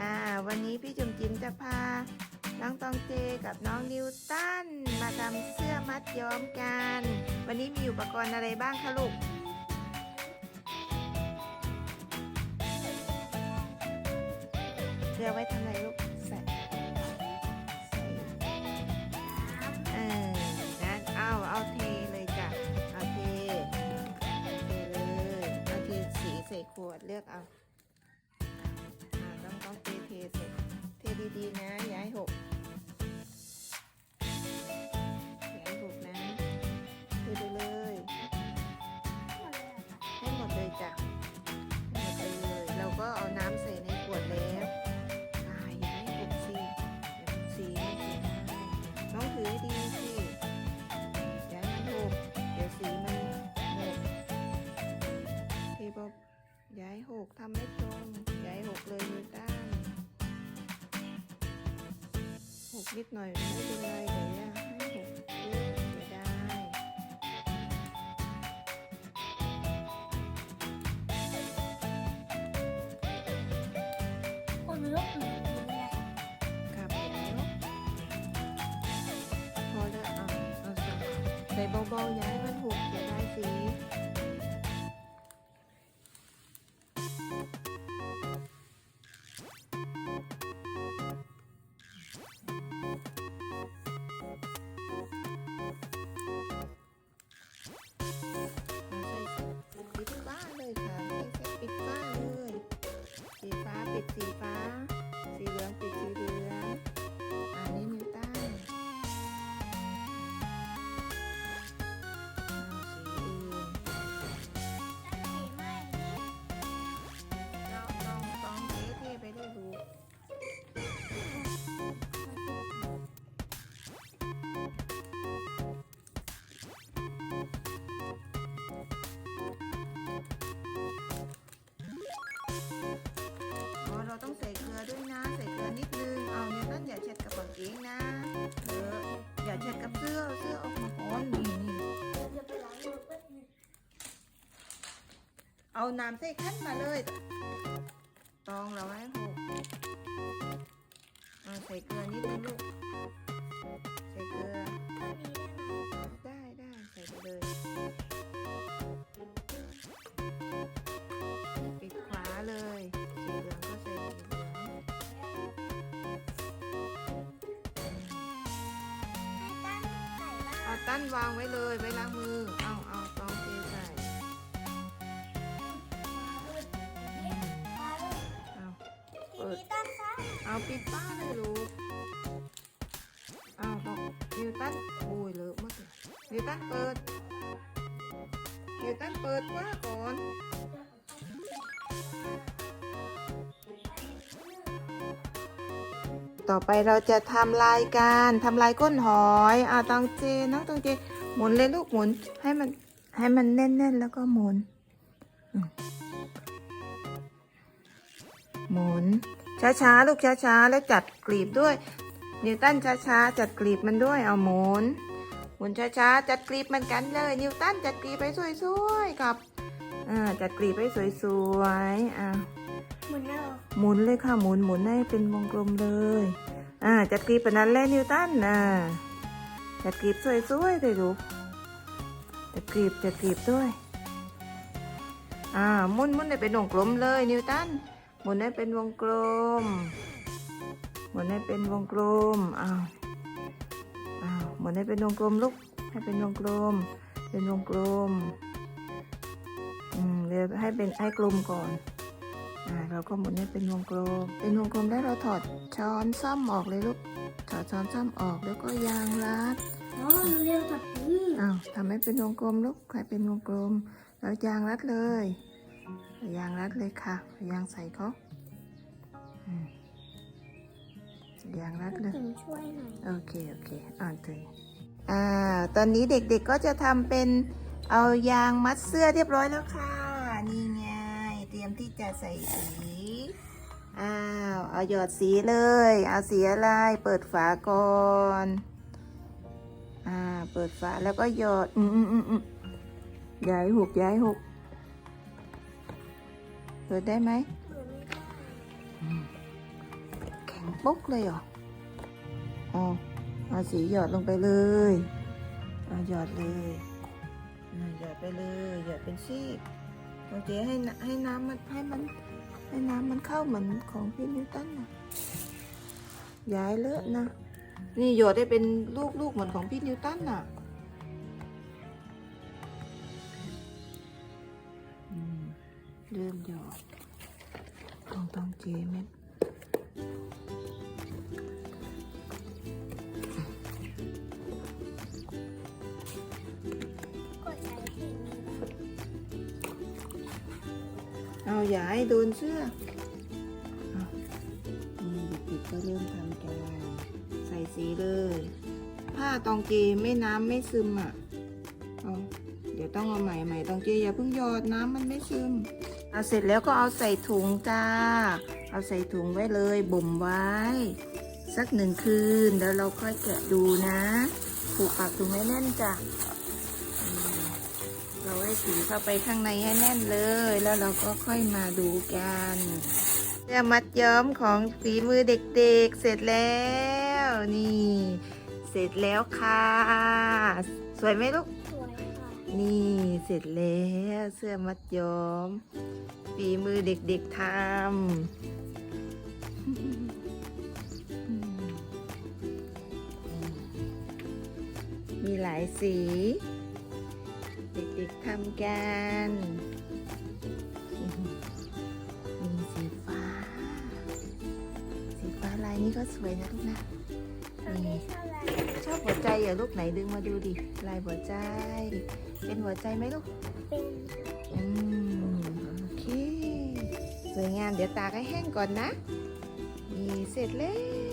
อ่าวันนี้พี่จุ๋มจิ๋มจะพา น้องตองเจกับน้องนิวตันมาทำเสื้อมัดย้อมกัน วันนี้มีอุปกรณ์อะไรบ้างคะลูกเสื้อไว้ทำอะไรลูก ใส่ใส่เออนะเอาเอาเทเลยจ้ะ เอาเท เทเลย เอาเทสีใส่ขวดเลือกเอา เทเทใส่เทดีๆนะอย่าให้หกอย่าให้หกนะเทไปเลยให้หมดเลยจ้ะให้หมดไปเลย เราก็เอาน้ำใส่ในขวดแล้วอ่าอย่าให้หกสิอย่าหกสีไม่เสียดายน้องถือให้ดีสิอย่าให้มันหกเดี๋ยวสีมันหมดเทบอย่าให้หกทำไม่ตรงย่าให้หกเลยมือต้า นหกนิดหน่อยไม่เป็นไรเดี๋ยวอย่าให้หกเยอะเสียดายคนลบหลู่เลยครับแล้วพอแล้วเอาเอาใส่ใส่เบาๆอย่าให้มันหกอย่าได้สีเอา เอาน้ำใส่ขั้นมาเลย ตองเราให้หกเอาใส่เกลือนิดนึงลูก ใส่เกลือ ได้ได้ใส่ไปเลยปิดขวาเลยสีเหลืองก็ใส่สีเหลืองให้ตั้งใส่บ้างเอาตั้นวางไว้เลยไว้ล้างมือ เอาปิดป้าเลยลูกเอาบอกนิวตันโอ้ยเลอะหมดเลยนิวตันเปิดนิวตันเปิดว่าก่อนต่อไปเราจะทำลายการทำลายก้นหอยอ่าตังเจน้องตังเจหมุนเลยลูกหมุนให้มันให้มันแน่นๆแล้วก็หมุน หมุน ช้าๆ ลูกช้าๆ แล้วจัดกลีบด้วย นิวตันช้าๆ จัดกลีบมันด้วย เอาหมุน หมุนช้าๆ จัดกลีบมันกันเลย นิวตันจัดกลีบไปสวยๆครับอ่าจัดกลีบให้สวยๆอ่าเหมือนเดิมหมุนเลยค่ะ หมุนหมุนให้เป็นวงกลมเลย อ่า จัดกรีบแบบนั้นแหละนิวตันอ่า จัดกรีบสวยๆเลยลูกจัดกรีบจัดกรีบด้วย อ่าหมุนหมุนให้เป็นวงกลมเลยนิวตัน หมุนให้เป็นวงกลม หมุนให้เป็นวงกลม อ้าว อ้าวหมุนให้เป็นวงกลมลูก ให้เป็นวงกลม เป็นวงกลม อืมเดี๋ยวให้เป็นให้กลมก่อน อ่า เราก็หมุนให้เป็นวงกลม เป็นวงกลมแล้วเราถอดช้อนซ่อมออกเลยลูก ถอดช้อนซ่อมออกแล้วก็ยางรัดอ๋อเร็วตัดมืออ้าวทำให้เป็นวงกลมลูกใครเป็นวงกลม แล้วยางรัดเลยเอา ยางรัดเลยค่ะเอายางใส่เขาอืมยางรัดเลยถึงช่วยหน่อยโอเค โอเคอ่านถึงอ่า ตอนนี้เด็กๆก็จะทำเป็นเอายางมัดเสื้อเรียบร้อยแล้วค่ะ นี่ไง เตรียมที่จะใส่สีอ้าวเอาหยอดสีเลย เอาสีอะไร เปิดฝาก่อนอ่า เปิดฝาแล้วก็หยอด อืมอืมอืมอืมย้ายหกย้ายหก เปิดได้ไหมเหมือนไม่ได้อืมปุ๊กเลยเหรออ๋อเอาสีหยอดลงไปเลยเอาหยอดเลยอ่าหยอดไปเลยหยอดเป็นซีกโอเคให้น้ำให้น้ำมันให้มันให้น้ำมันเข้าเหมือนของพี่นิวตันนะย้ายเลอะนะ นี่หยอดได้เป็นลูกๆเหมือนของพี่นิวตันน่ะ เริ่มหยอดต้องต้องเจเม็ดเอาอย่าให้โดนเสื้อเอานี่เด็กๆก็เริ่มทำกันใส่สีเลย ผ้าตองเจไม่น้ำไม่ซึมอะ เอาเดี๋ยวต้องเอาใหม่ใหม่ตองเจอย่าเพิ่งหยอดน้ำมันไม่ซึม เอาเสร็จแล้วก็เอาใส่ถุงจ้า เอาใส่ถุงไว้เลยบ่มไว้ สักหนึ่งคืนแล้วเราค่อยแกะดูนะผูกปากถุงให้แน่นจ้ะเราให้สีเข้าไปข้างในให้แน่นเลย แล้วเราก็ค่อยมาดูกันเสื้อมัดย้อมของฝีมือเด็กๆ เสร็จแล้วนี่ เสร็จแล้วค่ะ สวยไหมลูก นี่เสร็จแล้วเสื้อมัดย้อมฝีมือเด็กๆทำมีหลายสี เด็กๆทำกันมีสีฟ้า สีฟ้าลายนี้ก็สวยนะลูกนะตอนนี้ชอบอะไรชอบหัวใจเหรอลูกไหนดึงมาดูดิ ลายหัวใจ เป็นหัวใจไหมลูก เป็นอืมโอเค สวยงาม เดี๋ยวตากให้แห้งก่อนนะ นี่เสร็จแล้ว